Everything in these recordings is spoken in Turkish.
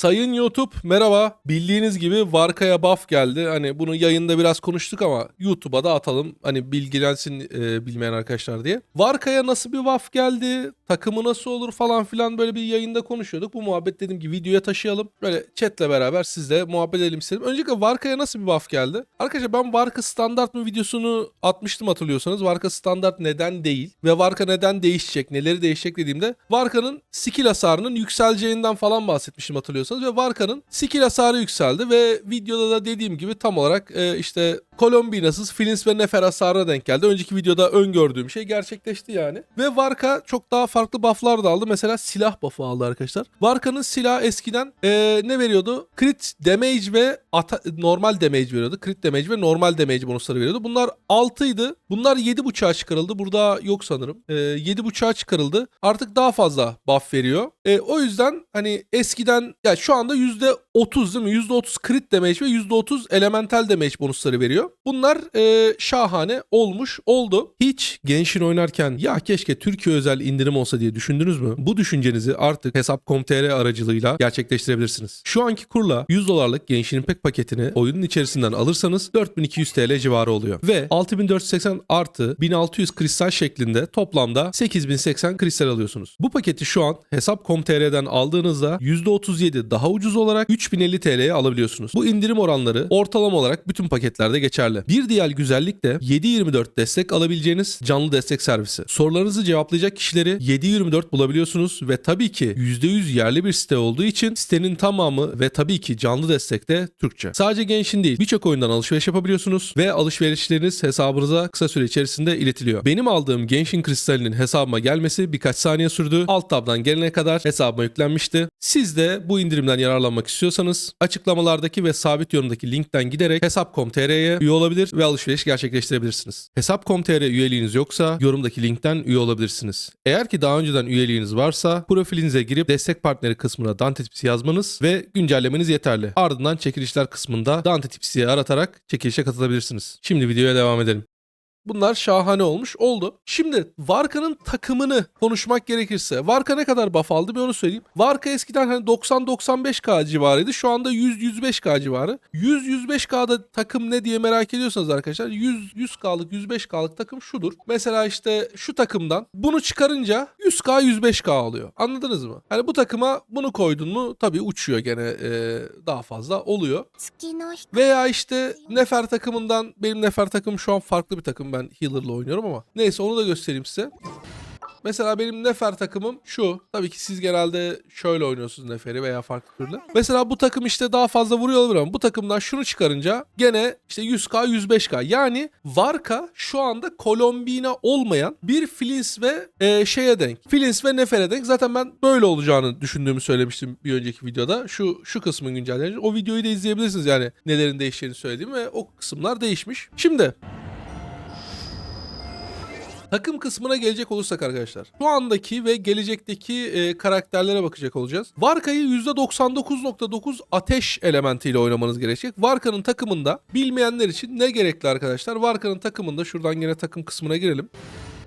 Sayın YouTube merhaba. Bildiğiniz gibi Varka'ya buff geldi. Hani bunu yayında biraz konuştuk ama YouTube'a da atalım. Hani bilgilensin e, bilmeyen arkadaşlar diye. Varka'ya nasıl bir buff geldi? Takımı nasıl olur falan filan böyle bir yayında konuşuyorduk. Bu muhabbet dedim ki videoya taşıyalım. Böyle chatle beraber sizle muhabbet edelim istedim. Öncelikle Varka'ya nasıl bir buff geldi? Arkadaşlar ben Varka standart mı videosunu atmıştım hatırlıyorsanız. Varka standart neden değil ve Varka neden değişecek, neleri değişecek dediğimde Varka'nın skill hasarının yükseleceğinden falan bahsetmiştim hatırlıyorsanız ve Varka'nın skill hasarı yükseldi ve videoda da dediğim gibi tam olarak e, işte Colombinasız Filins ve Nefer hasarına denk geldi. Önceki videoda öngördüğüm şey gerçekleşti yani. Ve Varka çok daha farklı bufflar da aldı. Mesela silah buff'ı aldı arkadaşlar. Varka'nın silahı eskiden e, ne veriyordu? Crit damage ve normal damage veriyordu. Crit damage ve normal damage bonusları veriyordu. Bunlar 6 idi. Bunlar 7.5'a çıkarıldı. Burada yok sanırım. E, 7.5'a çıkarıldı. Artık daha fazla buff veriyor. E, o yüzden hani eskiden ya şu anda %30 değil mi? %30 crit damage ve %30 elemental damage bonusları veriyor. Bunlar e, şahane olmuş oldu. Hiç Genshin oynarken ya keşke Türkiye özel indirim olsa diye düşündünüz mü? Bu düşüncenizi artık Hesap.com.tr aracılığıyla gerçekleştirebilirsiniz. Şu anki kurla 100 dolarlık Genshin Impact paketini oyunun içerisinden alırsanız 4200 TL civarı oluyor. Ve 6480 artı 1600 kristal şeklinde toplamda 8080 kristal alıyorsunuz. Bu paketi şu an Hesap.com.tr'den aldığınızda %37 daha ucuz olarak 3050 TL'ye alabiliyorsunuz. Bu indirim oranları ortalama olarak bütün paketlerde geçerli. Bir diğer güzellik de 7/24 destek alabileceğiniz canlı destek servisi. Sorularınızı cevaplayacak kişileri 7/24 bulabiliyorsunuz ve tabii ki %100 yerli bir site olduğu için sitenin tamamı ve tabii ki canlı destekte Türkçe. Sadece Genshin değil birçok oyundan alışveriş yapabiliyorsunuz ve alışverişleriniz hesabınıza kısa süre içerisinde iletiliyor. Benim aldığım Genshin kristalinin hesabıma gelmesi birkaç saniye sürdü. Alt tabdan gelene kadar hesabıma yüklenmişti. Siz de bu indirimden yararlanmak istiyorsanız açıklamalardaki ve sabit yorumdaki linkten giderek hesap.com.tr'ye üye olabilir ve alışveriş gerçekleştirebilirsiniz. Hesap.com.tr üyeliğiniz yoksa yorumdaki linkten üye olabilirsiniz. Eğer ki daha önceden üyeliğiniz varsa profilinize girip destek partneri kısmına Dante Tips'i yazmanız ve güncellemeniz yeterli. Ardından çekilişler kısmında Dante Tips'i aratarak çekilişe katılabilirsiniz. Şimdi videoya devam edelim. Bunlar şahane olmuş. Oldu. Şimdi Varka'nın takımını konuşmak gerekirse. Varka ne kadar buff aldı bir onu söyleyeyim. Varka eskiden hani 90-95k civarıydı. Şu anda 100-105k civarı. 100-105k'da takım ne diye merak ediyorsanız arkadaşlar 100-100k'lık 105k'lık takım şudur. Mesela işte şu takımdan bunu çıkarınca 100k 105k oluyor. Anladınız mı? Hani bu takıma bunu koydun mu tabii uçuyor gene e, daha fazla oluyor. Veya işte Nefer takımından benim Nefer takım şu an farklı bir takım ben healer'la oynuyorum ama neyse onu da göstereyim size. Mesela benim Nefer takımım şu. Tabii ki siz genelde şöyle oynuyorsunuz Nefer'i veya farklı türlü. Mesela bu takım işte daha fazla vuruyor olabilir ama bu takımdan şunu çıkarınca gene işte 100k 105k. Yani Varka şu anda Kolombina olmayan bir Flins ve e, şeye denk. Flins ve Nefer'e denk. Zaten ben böyle olacağını düşündüğümü söylemiştim bir önceki videoda. Şu şu kısmın güncellenecek. O videoyu da izleyebilirsiniz yani nelerin değişeceğini söylediğim ve o kısımlar değişmiş. Şimdi Takım kısmına gelecek olursak arkadaşlar. Şu andaki ve gelecekteki e, karakterlere bakacak olacağız. Varka'yı %99.9 ateş elementiyle oynamanız gerekecek. Varka'nın takımında bilmeyenler için ne gerekli arkadaşlar? Varka'nın takımında şuradan yine takım kısmına girelim.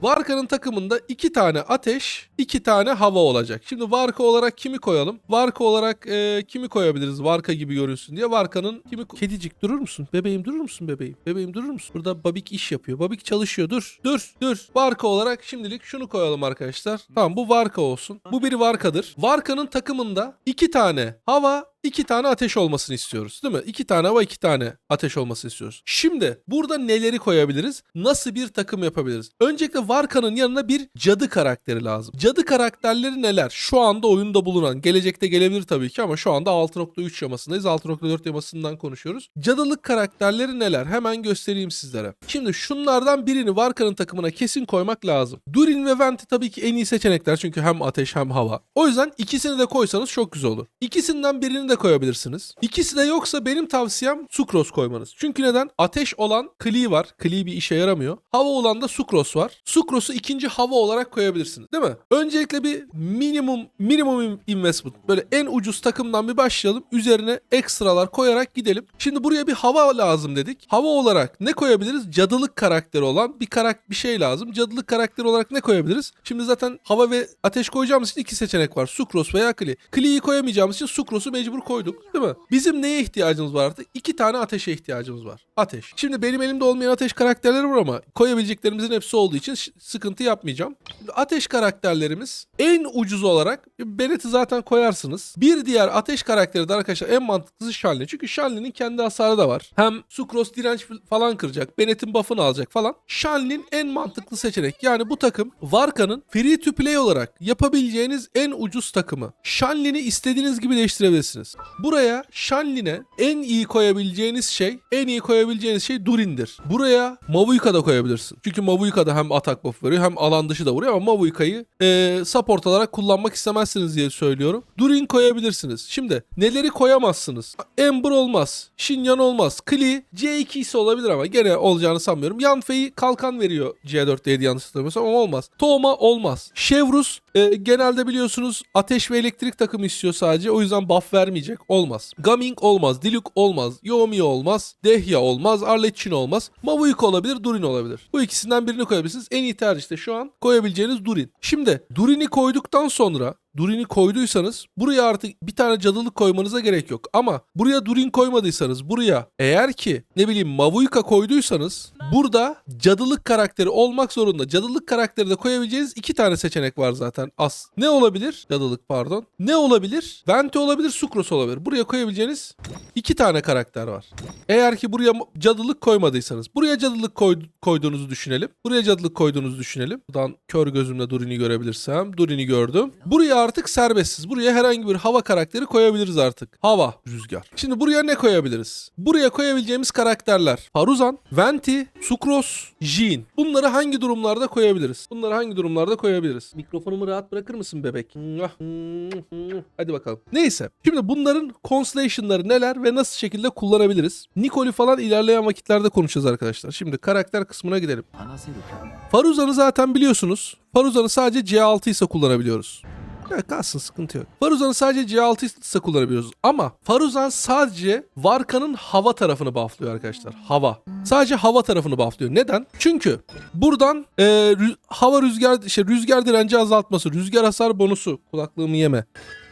Varka'nın takımında iki tane ateş, iki tane hava olacak. Şimdi Varka olarak kimi koyalım? Varka olarak e, kimi koyabiliriz? Varka gibi görünsün diye. Varka'nın kimi... Kedicik durur musun? Bebeğim durur musun bebeğim? Bebeğim durur musun? Burada Babik iş yapıyor. Babik çalışıyor. Dur. Dur. Dur. Varka olarak şimdilik şunu koyalım arkadaşlar. Tamam bu Varka olsun. Bu bir Varka'dır. Varka'nın takımında iki tane hava, iki tane ateş olmasını istiyoruz değil mi? İki tane hava iki tane ateş olmasını istiyoruz. Şimdi burada neleri koyabiliriz? Nasıl bir takım yapabiliriz? Öncelikle Varka'nın yanına bir cadı karakteri lazım. Cadı karakterleri neler? Şu anda oyunda bulunan, gelecekte gelebilir tabii ki ama şu anda 6.3 yamasındayız. 6.4 yamasından konuşuyoruz. Cadılık karakterleri neler? Hemen göstereyim sizlere. Şimdi şunlardan birini Varka'nın takımına kesin koymak lazım. Durin ve Venti tabii ki en iyi seçenekler çünkü hem ateş hem hava. O yüzden ikisini de koysanız çok güzel olur. İkisinden birini de koyabilirsiniz. İkisi de yoksa benim tavsiyem Sucrose koymanız. Çünkü neden? Ateş olan Klee var. Klee bir işe yaramıyor. Hava olan da Sucrose var. Sucrose'u ikinci hava olarak koyabilirsiniz. Değil mi? Öncelikle bir minimum minimum investment. Böyle en ucuz takımdan bir başlayalım. Üzerine ekstralar koyarak gidelim. Şimdi buraya bir hava lazım dedik. Hava olarak ne koyabiliriz? Cadılık karakteri olan bir karak bir şey lazım. Cadılık karakteri olarak ne koyabiliriz? Şimdi zaten hava ve ateş koyacağımız için iki seçenek var. Sucrose veya Klee. Klee'yi koyamayacağımız için Sucrose'u mecbur koyduk değil mi? Bizim neye ihtiyacımız var artık? İki tane ateşe ihtiyacımız var. Ateş. Şimdi benim elimde olmayan ateş karakterleri var ama koyabileceklerimizin hepsi olduğu için sıkıntı yapmayacağım. Ateş karakterlerimiz en ucuz olarak Bennett'i zaten koyarsınız. Bir diğer ateş karakteri de arkadaşlar en mantıklısı Shanley. Çünkü Shanley'nin kendi hasarı da var. Hem Sucrose direnç falan kıracak. Bennett'in buff'ını alacak falan. Shanley'nin en mantıklı seçenek. Yani bu takım Varka'nın free to play olarak yapabileceğiniz en ucuz takımı. Shanley'ni istediğiniz gibi değiştirebilirsiniz. Buraya Shanley'ne en iyi koyabileceğiniz şey, en iyi koyabileceğiniz şey Durin'dir. Buraya Mavuika da koyabilirsin. Çünkü Mavuika da hem atak buff veriyor hem alan dışı da vuruyor ama Mavuika'yı e, support olarak kullanmak istemezsiniz diye söylüyorum. Durin koyabilirsiniz. Şimdi neleri koyamazsınız? Ember olmaz. Shinyan olmaz. Kli C2 ise olabilir ama gene olacağını sanmıyorum. Yanfei kalkan veriyor C4'teydi yanlış hatırlamıyorsam ama olmaz. Toma olmaz. Chevrus e, genelde biliyorsunuz ateş ve elektrik takımı istiyor sadece. O yüzden buff vermeyecek. Olmaz. Gaming olmaz. Diluc olmaz. Yomi olmaz. Dehya olmaz. Arlecchino olmaz. Mavuika olabilir. Durin olabilir. Bu ikisinden birini koyabilirsiniz. En iyi tercih de şu an koyabileceğiniz Durin. Şimdi Durin'i koyduktan sonra Durin'i koyduysanız buraya artık bir tane cadılık koymanıza gerek yok. Ama buraya Durin koymadıysanız buraya eğer ki ne bileyim Mavuika koyduysanız burada cadılık karakteri olmak zorunda. Cadılık karakteri de koyabileceğiniz iki tane seçenek var zaten az. Ne olabilir? Cadılık pardon. Ne olabilir? Venti olabilir, Sucrose olabilir. Buraya koyabileceğiniz iki tane karakter var. Eğer ki buraya cadılık koymadıysanız. Buraya cadılık koy- koyduğunuzu düşünelim. Buraya cadılık koyduğunuzu düşünelim. Buradan kör gözümle Durin'i görebilirsem. Durin'i gördüm. Buraya artık serbestsiz. Buraya herhangi bir hava karakteri koyabiliriz artık. Hava, rüzgar. Şimdi buraya ne koyabiliriz? Buraya koyabileceğimiz karakterler. Paruzan, Venti, Sukros, Jean. Bunları hangi durumlarda koyabiliriz? Bunları hangi durumlarda koyabiliriz? Mikrofonumu rahat bırakır mısın bebek? Hadi bakalım. Neyse. Şimdi bunların constellation'ları neler ve nasıl şekilde kullanabiliriz? Nikol'i falan ilerleyen vakitlerde konuşacağız arkadaşlar. Şimdi karakter kısmına gidelim. Faruzan'ı zaten biliyorsunuz. Faruzan'ı sadece C6 ise kullanabiliyoruz. Ya kalsın sıkıntı yok. Faruzan'ı sadece C6 ise kullanabiliyoruz. Ama Faruzan sadece Varka'nın hava tarafını bufflıyor arkadaşlar. Hava. Sadece hava tarafını bufflıyor. Neden? Çünkü buradan e, rü- hava rüzgar işte rüzgar direnci azaltması, rüzgar hasar bonusu, kulaklığımı yeme.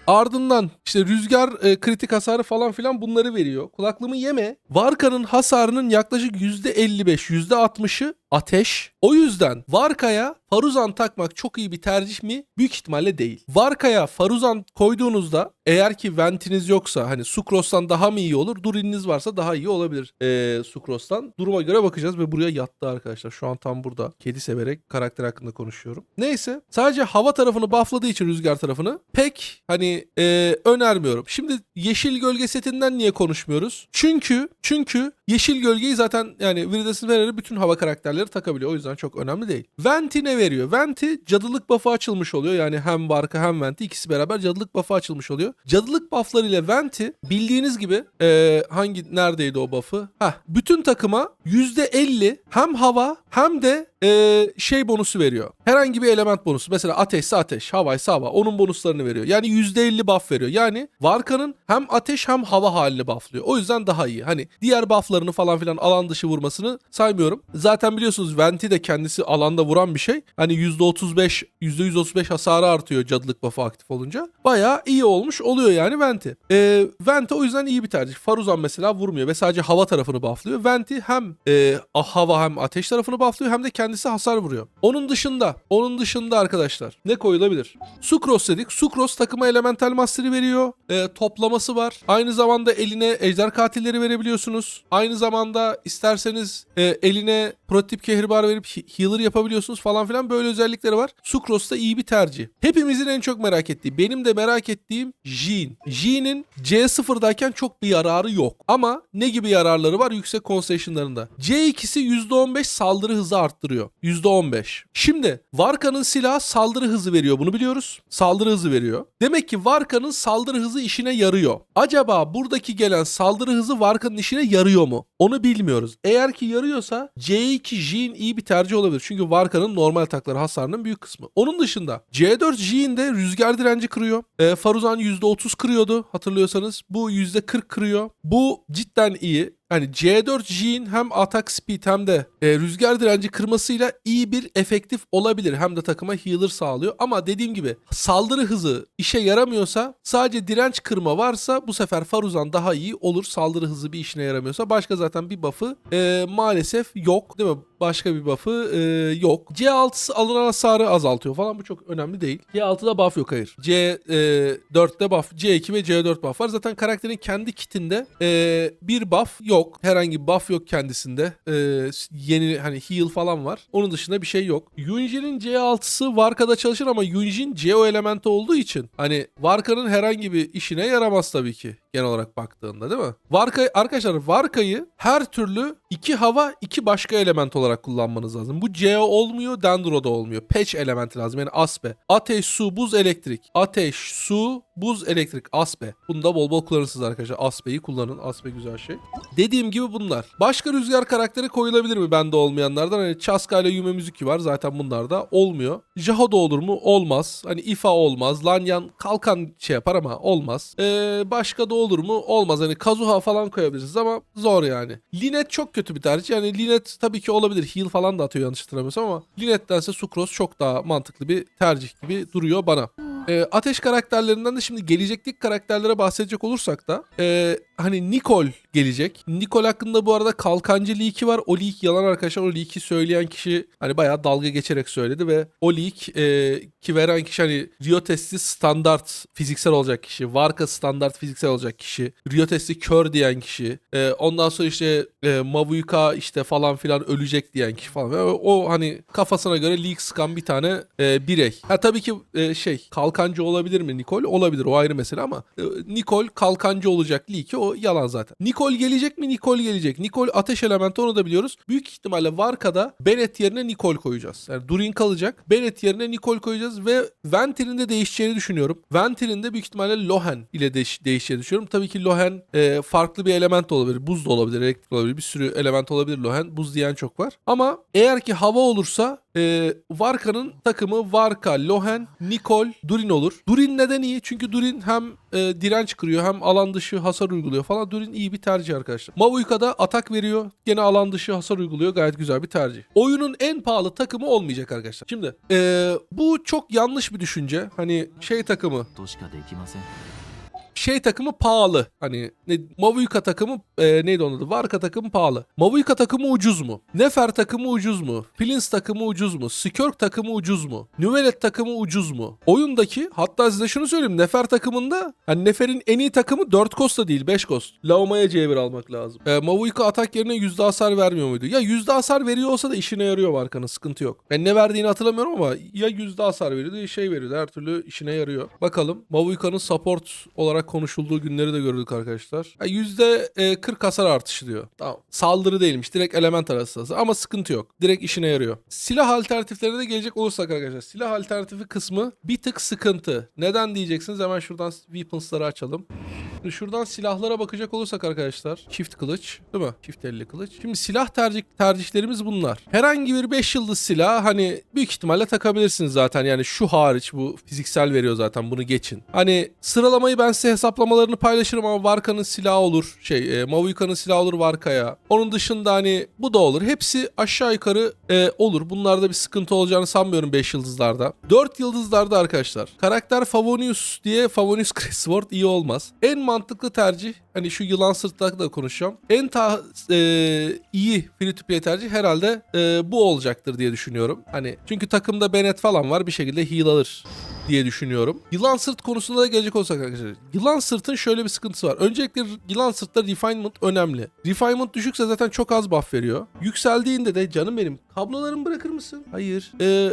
Ardından işte rüzgar e, kritik hasarı falan filan bunları veriyor. Kulaklığımı yeme. Varka'nın hasarının yaklaşık %55, %60'ı ateş. O yüzden Varka'ya Faruzan takmak çok iyi bir tercih mi? Büyük ihtimalle değil. Varka'ya Faruzan koyduğunuzda eğer ki ventiniz yoksa hani Sucrose'dan daha mı iyi olur? Durininiz varsa daha iyi olabilir ee, Sucrose'dan. Duruma göre bakacağız ve buraya yattı arkadaşlar. Şu an tam burada. Kedi severek karakter hakkında konuşuyorum. Neyse. Sadece hava tarafını buffladığı için rüzgar tarafını pek hani ee, önermiyorum. Şimdi yeşil gölge setinden niye konuşmuyoruz? Çünkü çünkü yeşil gölgeyi zaten yani Virides'in bütün hava karakterleri takabiliyor. O yüzden çok önemli değil. Venti ne veriyor? Venti cadılık buff'ı açılmış oluyor. Yani hem Varka hem Venti ikisi beraber cadılık buff'ı açılmış oluyor. Cadılık buff'ları ile Venti bildiğiniz gibi ee, hangi neredeydi o buff'ı? Heh, bütün takıma %50 hem hava hem de ee, şey bonusu veriyor. Herhangi bir element bonusu. Mesela ateşse ateş, havaysa hava. Onun bonuslarını veriyor. Yani %50 buff veriyor. Yani Varka'nın hem ateş hem hava halini bufflıyor. O yüzden daha iyi. Hani diğer bufflarını falan filan alan dışı vurmasını saymıyorum. Zaten biliyorsunuz Venti de kendisi alanda vuran bir şey. Hani %35, %135 hasarı artıyor cadılık buff'ı aktif olunca. Bayağı iyi olmuş oluyor yani Venti. Ee, Venti o yüzden iyi bir tercih. Faruzan mesela vurmuyor ve sadece hava tarafını bufflıyor. Venti hem e, hava hem ateş tarafını bufflıyor hem de kendisi hasar vuruyor. Onun dışında, onun dışında arkadaşlar ne koyulabilir? Sucrose dedik. Sucrose takıma elemental master'i veriyor. E, toplaması var. Aynı zamanda eline ejder katilleri verebiliyorsunuz. Aynı zamanda isterseniz e, eline prototip kehribar verip he- healer yapabiliyorsunuz falan filan böyle özellikleri var. Sucrose da iyi bir tercih. Hepimizin en çok merak ettiği, benim de merak ettiğim Jean. Jean'in C0'dayken çok bir yararı yok. Ama ne gibi yararları var yüksek constellation'larında? C2'si %15 saldırı hızı arttırıyor. %15. Şimdi Varka'nın silahı saldırı hızı veriyor. Bunu biliyoruz. Saldırı hızı veriyor. Demek ki Varka'nın saldırı hızı işine yarıyor. Acaba buradaki gelen saldırı hızı Varka'nın işine yarıyor mu? Onu bilmiyoruz. Eğer ki yarıyorsa C2 Jin iyi bir tercih olabilir. Çünkü Varka'nın normal atakları hasarının büyük kısmı. Onun dışında C4 Jin de rüzgar direnci kırıyor. E, Faruzan %30 kırıyordu hatırlıyorsanız. Bu %40 kırıyor. Bu cidden iyi. Hani C4G'in hem atak speed hem de e, rüzgar direnci kırmasıyla iyi bir efektif olabilir. Hem de takıma healer sağlıyor. Ama dediğim gibi saldırı hızı işe yaramıyorsa sadece direnç kırma varsa bu sefer Faruzan daha iyi olur. Saldırı hızı bir işine yaramıyorsa başka zaten bir buff'ı e, maalesef yok değil mi? Başka bir buff'ı e, yok. C6'sı alınan hasarı azaltıyor falan bu çok önemli değil. C6'da buff yok hayır. C4'te buff, C2 ve C4 buff var. Zaten karakterin kendi kitinde e, bir buff yok. Herhangi bir buff yok kendisinde. E, yeni hani heal falan var. Onun dışında bir şey yok. Yunji'nin C6'sı Varka'da çalışır ama Yunji'nin CO elementi olduğu için hani Varka'nın herhangi bir işine yaramaz tabii ki genel olarak baktığında değil mi? Varka, arkadaşlar Varka'yı her türlü iki hava iki başka element olarak kullanmanız lazım. Bu CO olmuyor, Dendro'da olmuyor. Patch elementi lazım yani Aspe. Ateş, su, buz, elektrik. Ateş, su, buz, elektrik. Aspe. Bunu da bol bol kullanırsınız arkadaşlar. Aspe'yi kullanın. Aspe güzel şey. Dediğim gibi bunlar. Başka rüzgar karakteri koyulabilir mi bende olmayanlardan? Hani Chaska ile Yume Mizuki var. Zaten bunlar da olmuyor. Jahoda olur mu? Olmaz. Hani Ifa olmaz. Lanyan kalkan şey yapar ama olmaz. Ee, başka da olur mu? Olmaz. Hani Kazuha falan koyabilirsiniz ama zor yani. Linet çok kötü bir tercih. Yani Linet tabii ki olabilir. Heal falan da atıyor yanlış hatırlamıyorsam ama Linet'tense Sucrose çok daha mantıklı bir tercih gibi duruyor bana. Ee, ateş karakterlerinden de şimdi gelecekteki karakterlere bahsedecek olursak da ee, hani Nicole gelecek. Nicole hakkında bu arada kalkancı leak'i var. O leak yalan arkadaşlar. O leak'i söyleyen kişi hani bayağı dalga geçerek söyledi ve o leak ee, ki veren kişi hani Rio testi standart fiziksel olacak kişi. Varka standart fiziksel olacak kişi. Rio testi kör diyen kişi. Ee, ondan sonra işte e, Mavuika işte falan filan ölecek diyen kişi falan. O, o hani kafasına göre leak sıkan bir tane e, birey. Ha tabii ki e, şey kalkancı olabilir mi Nicole? Olabilir o ayrı mesele ama e, Nicole kalkancı olacak leak'i o yalan zaten. Nicole gelecek mi? Nicole gelecek. Nicole ateş elementi onu da biliyoruz. Büyük ihtimalle Varka'da Bennett yerine Nicole koyacağız. Yani Durin kalacak. Bennett yerine Nicole koyacağız ve Ventil'in de değişeceğini düşünüyorum. Ventil'in de büyük ihtimalle Lohen ile değiş değişeceğini düşünüyorum. Tabii ki Lohen e, farklı bir element olabilir. Buz da olabilir, elektrik olabilir. Bir sürü element olabilir Lohen. Buz diyen çok var. Ama eğer ki hava olursa e, Varka'nın takımı Varka, Lohen, Nicole, Durin Durin olur. Durin neden iyi? Çünkü Durin hem e, direnç kırıyor hem alan dışı hasar uyguluyor falan. Durin iyi bir tercih arkadaşlar. Mavuika da atak veriyor. Gene alan dışı hasar uyguluyor. Gayet güzel bir tercih. Oyunun en pahalı takımı olmayacak arkadaşlar. Şimdi e, bu çok yanlış bir düşünce. Hani şey takımı şey takımı pahalı. Hani ne, Mavuika takımı e, neydi onun adı? Varka takımı pahalı. Mavuika takımı ucuz mu? Nefer takımı ucuz mu? Flins takımı ucuz mu? Skirk takımı ucuz mu? Nuvelet takımı ucuz mu? Oyundaki hatta size şunu söyleyeyim. Nefer takımında hani Nefer'in en iyi takımı 4 kosta değil 5 kost. Laoma'ya C1 almak lazım. E, Mavuika atak yerine yüzde hasar vermiyor muydu? Ya yüzde hasar veriyor olsa da işine yarıyor Varka'nın sıkıntı yok. Ben ne verdiğini hatırlamıyorum ama ya yüzde hasar veriyordu ya şey veriyordu. Her türlü işine yarıyor. Bakalım Mavuika'nın support olarak konuşulduğu günleri de gördük arkadaşlar. Ya %40 hasar artışı diyor. Tamam. Saldırı değilmiş. Direkt element arası ama sıkıntı yok. Direkt işine yarıyor. Silah alternatiflerine de gelecek olursak arkadaşlar. Silah alternatifi kısmı bir tık sıkıntı. Neden diyeceksiniz? Hemen şuradan weapons'ları açalım. Şuradan silahlara bakacak olursak arkadaşlar. Çift kılıç değil mi? Çift elli kılıç. Şimdi silah tercih tercihlerimiz bunlar. Herhangi bir 5 yıldız silah hani büyük ihtimalle takabilirsiniz zaten. Yani şu hariç bu fiziksel veriyor zaten bunu geçin. Hani sıralamayı ben size hesaplamalarını paylaşırım ama Varka'nın silahı olur. Şey e, Mavuika'nın silahı olur Varka'ya. Onun dışında hani bu da olur. Hepsi aşağı yukarı e, olur. Bunlarda bir sıkıntı olacağını sanmıyorum 5 yıldızlarda. 4 yıldızlarda arkadaşlar. Karakter Favonius diye Favonius Crestword iyi olmaz. En mantıklı tercih hani şu yılan sırtla da konuşacağım. En ta, e, iyi free to tercih herhalde e, bu olacaktır diye düşünüyorum. Hani çünkü takımda Bennett falan var bir şekilde heal alır diye düşünüyorum. Yılan sırt konusunda da gelecek olsak arkadaşlar. Yılan sırtın şöyle bir sıkıntısı var. Öncelikle yılan sırtta refinement önemli. Refinement düşükse zaten çok az buff veriyor. Yükseldiğinde de canım benim kablolarımı bırakır mısın? Hayır. Ee,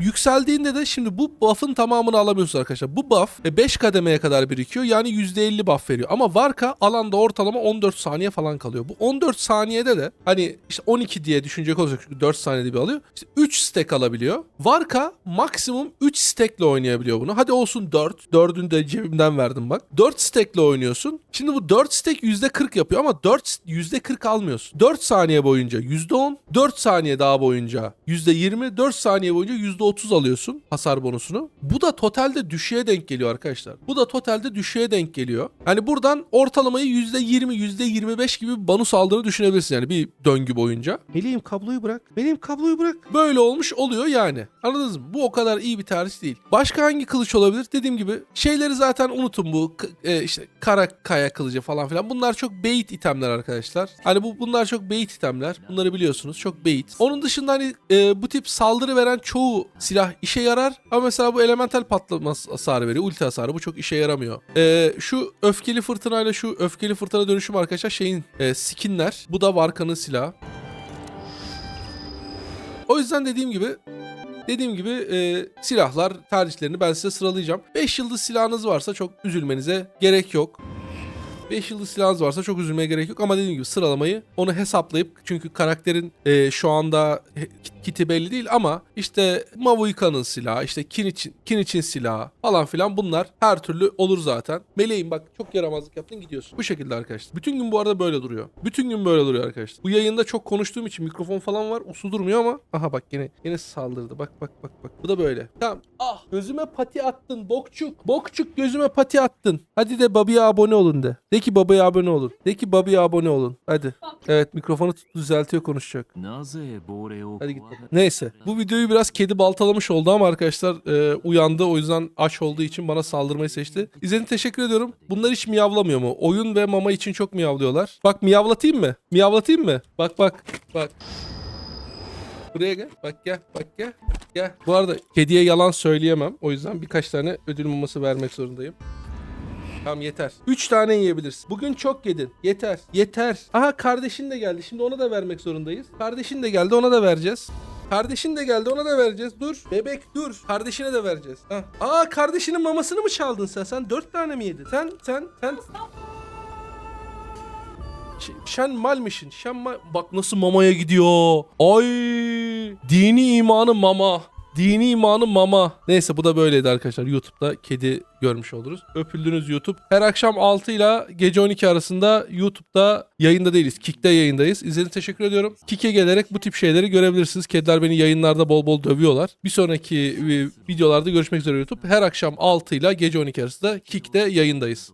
yükseldiğinde de şimdi bu buff'ın tamamını alamıyorsunuz arkadaşlar. Bu buff 5 kademeye kadar birikiyor. Yani %50 buff veriyor. Ama Varka alanda ortalama 14 saniye falan kalıyor. Bu 14 saniyede de hani işte 12 diye düşünecek olursak çünkü 4 saniyede bir alıyor. İşte 3 stack alabiliyor. Varka maksimum 3 stack ile oynuyor oynayabiliyor bunu. Hadi olsun 4. 4'ünü de cebimden verdim bak. 4 stack'le oynuyorsun. Şimdi bu 4 stack %40 yapıyor ama 4 %40 almıyorsun. 4 saniye boyunca %10, 4 saniye daha boyunca %20, 4 saniye boyunca %30 alıyorsun hasar bonusunu. Bu da totalde düşüğe denk geliyor arkadaşlar. Bu da totalde düşüğe denk geliyor. Hani buradan ortalamayı %20, %25 gibi bir bonus aldığını düşünebilirsin yani bir döngü boyunca. Meleğim kabloyu bırak. Benim kabloyu bırak. Böyle olmuş oluyor yani. Anladınız mı? Bu o kadar iyi bir tercih değil. Başka hangi kılıç olabilir? Dediğim gibi şeyleri zaten unutun bu e, işte kara kaya kılıcı falan filan. Bunlar çok bait itemler arkadaşlar. Hani bu bunlar çok bait itemler. Bunları biliyorsunuz. Çok bait. Onun dışında hani e, bu tip saldırı veren çoğu silah işe yarar. Ama mesela bu elemental patlama hasarı veriyor. Ulti hasarı. Bu çok işe yaramıyor. E, şu öfkeli fırtınayla şu öfkeli fırtına dönüşüm arkadaşlar şeyin e, skinler. Bu da Varkan'ın silahı. O yüzden dediğim gibi Dediğim gibi e, silahlar tercihlerini ben size sıralayacağım. 5 yıldız silahınız varsa çok üzülmenize gerek yok. 5 yıldız silahınız varsa çok üzülmeye gerek yok ama dediğim gibi sıralamayı onu hesaplayıp çünkü karakterin e, şu anda kiti belli değil ama işte Mavuika'nın silahı işte Kin için, Kin için silahı falan filan bunlar her türlü olur zaten. Meleğim bak çok yaramazlık yaptın gidiyorsun. Bu şekilde arkadaşlar. Bütün gün bu arada böyle duruyor. Bütün gün böyle duruyor arkadaşlar. Bu yayında çok konuştuğum için mikrofon falan var. Usu durmuyor ama aha bak yine yine saldırdı. Bak bak bak bak. Bu da böyle. Tamam. Ah gözüme pati attın bokçuk. Bokçuk gözüme pati attın. Hadi de babaya abone olun de. De de ki babaya abone olun. De ki babaya abone olun. Hadi. Evet mikrofonu tut, düzeltiyor konuşacak. Hadi git. Neyse. Bu videoyu biraz kedi baltalamış oldu ama arkadaşlar e, uyandı. O yüzden aç olduğu için bana saldırmayı seçti. İzlediğiniz teşekkür ediyorum. Bunlar hiç miyavlamıyor mu? Oyun ve mama için çok miyavlıyorlar. Bak miyavlatayım mı? Miyavlatayım mı? Bak bak. Bak. Buraya gel. Bak gel. Bak gel. Gel. Bu arada kediye yalan söyleyemem. O yüzden birkaç tane ödül maması vermek zorundayım. Tamam yeter. 3 tane yiyebilirsin. Bugün çok yedin. Yeter. Yeter. Aha kardeşin de geldi. Şimdi ona da vermek zorundayız. Kardeşin de geldi ona da vereceğiz. Kardeşin de geldi ona da vereceğiz. Dur. Bebek dur. Kardeşine de vereceğiz. Hah. Aa kardeşinin mamasını mı çaldın sen? Sen 4 tane mi yedin? Sen sen sen Ş- Şen malmışsın. Şen mal... Bak nasıl mamaya gidiyor. Ay. Dini imanı mama. Dini imanı mama. Neyse bu da böyleydi arkadaşlar. YouTube'da kedi görmüş oluruz. Öpüldünüz YouTube. Her akşam 6 ile gece 12 arasında YouTube'da yayında değiliz. Kick'te yayındayız. İzlediğiniz teşekkür ediyorum. Kick'e gelerek bu tip şeyleri görebilirsiniz. Kediler beni yayınlarda bol bol dövüyorlar. Bir sonraki e, videolarda görüşmek üzere YouTube. Her akşam 6 ile gece 12 arasında Kick'te yayındayız.